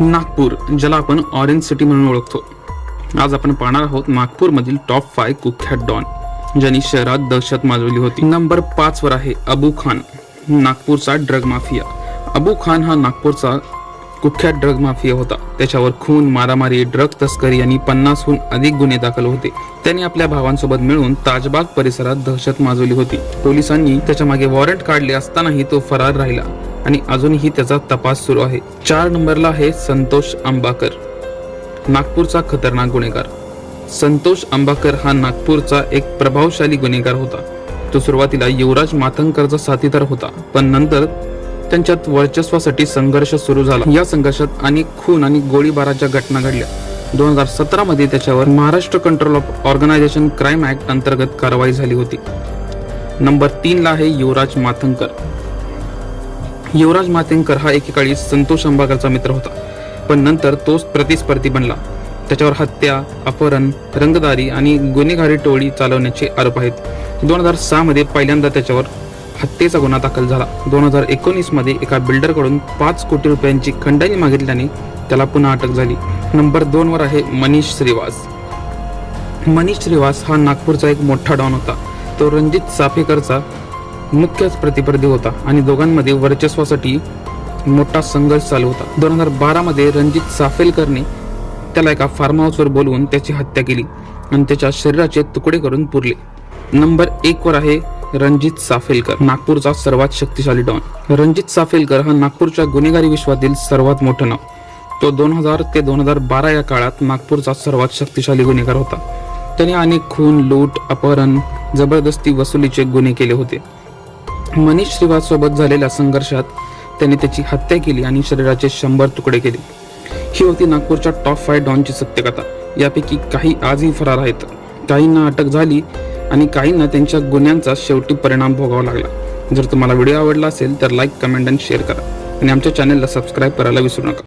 नागपूर ज्याला आपण orange city म्हणून ओळखतो. आज आपण पाहणार आहोत नागपूरमधील टॉप फाय कुख्यात डॉन ज्यांनी शहरात दहशत माजवली होती. नंबर पाच वर आहे अबू खान नागपूरचा ड्रग माफिया अबू खान हा नागपूरचा कुख्यात ड्रग माफिया होता. त्याच्यावर खून मारामारी ड्रग तस्करी आणि पन्नासहून अधिक गुन्हे दाखल होते. त्यांनी आपल्या भावांसोबत मिळून ताजबाग परिसरात दहशत माजवली होती. पोलिसांनी त्याच्यामागे वॉरंट काढले असतानाही तो फरार राहिला. आणि अजूनही त्याचा तपास सुरू आहे. चार नंबरला आहे संतोष अंबाकर नागपूरचा खतरनाक गुन्हेगार. संतोष अंबाकर हा नागपूरचा एक प्रभावशाली गुन्हेगार होता. तो सुरुवातीला युवराज मातंगकरचा साथीदार होता पण नंतर त्यांच्यात वर्चस्वासाठी संघर्ष सुरू झाला. या संघर्षात अनेक खून आणि गोळीबाराच्या घटना घडल्या. दोन हजार सतरा मध्ये त्याच्यावर Maharashtra control of organisation crime act अंतर्गत कारवाई झाली होती. नंबर तीन ला आहे युवराज माथंकर. युवराज मातेंकर हा एकेकाळी संतोष अंबाकरचा मित्र होता. पण नंतर तोच प्रतिस्पर्धी बनला. त्याच्यावर हत्या अपहरण रंगदारी आणि गुन्हेगारी टोळी चालवण्याचे आरोप आहेत. दोन हजार सहामध्ये पहिल्यांदा त्याच्यावर हत्येचा गुन्हा दाखल झाला. दोन हजार एकोणीसमध्ये एका बिल्डरकडून पाच कोटी रुपयांची खंडणी मागितल्याने त्याला पुन्हा अटक झाली. नंबर दोनवर आहे मनीष श्रीवास. मनीष श्रीवास हा नागपूरचा एक मोठा डॉन होता. तो रणजित साफेकरचा मुख्यच प्रतिस्पर्धी होता आणि दोघांमध्ये वर्चस्वासाठी मोठा संघर्ष चालू होता. दोन हजार बारामध्ये रणजित साफेलकरने त्याला एका फार्म हाऊसवर बोलवून त्याची हत्या केली आणि त्याच्या शरीराचे तुकडे करून पुरले. नंबर एक वर आहे रणजित साफेलकर नागपूरचा सर्वात शक्तिशाली डॉन. रणजित साफेलकर हा नागपूरच्या गुन्हेगारी विश्वातील सर्वात मोठं नाव. तो दोन हजार ते दोन हजार बारा या काळात नागपूरचा सर्वात शक्तिशाली गुन्हेगार होता. त्याने अनेक खून लूट अपहरण जबरदस्ती वसुलीचे गुन्हे केले होते. मनीष श्रीवासोबत झालेल्या संघर्षात त्याने त्याची हत्या केली आणि शरीराचे शंभर तुकडे केले. ही होती नागपूरच्या टॉप फाय डॉनची सत्यकथा. यापैकी काही आजही फरार आहेत. काहींना अटक झाली आणि काहींना त्यांच्या गुन्ह्यांचा शेवटी परिणाम भोगावा लागला. जर तुम्हाला व्हिडिओ आवडला असेल तर लाईक कमेंट आणि शेअर करा. आणि आमच्या चॅनलला सबस्क्राईब करायला विसरू नका.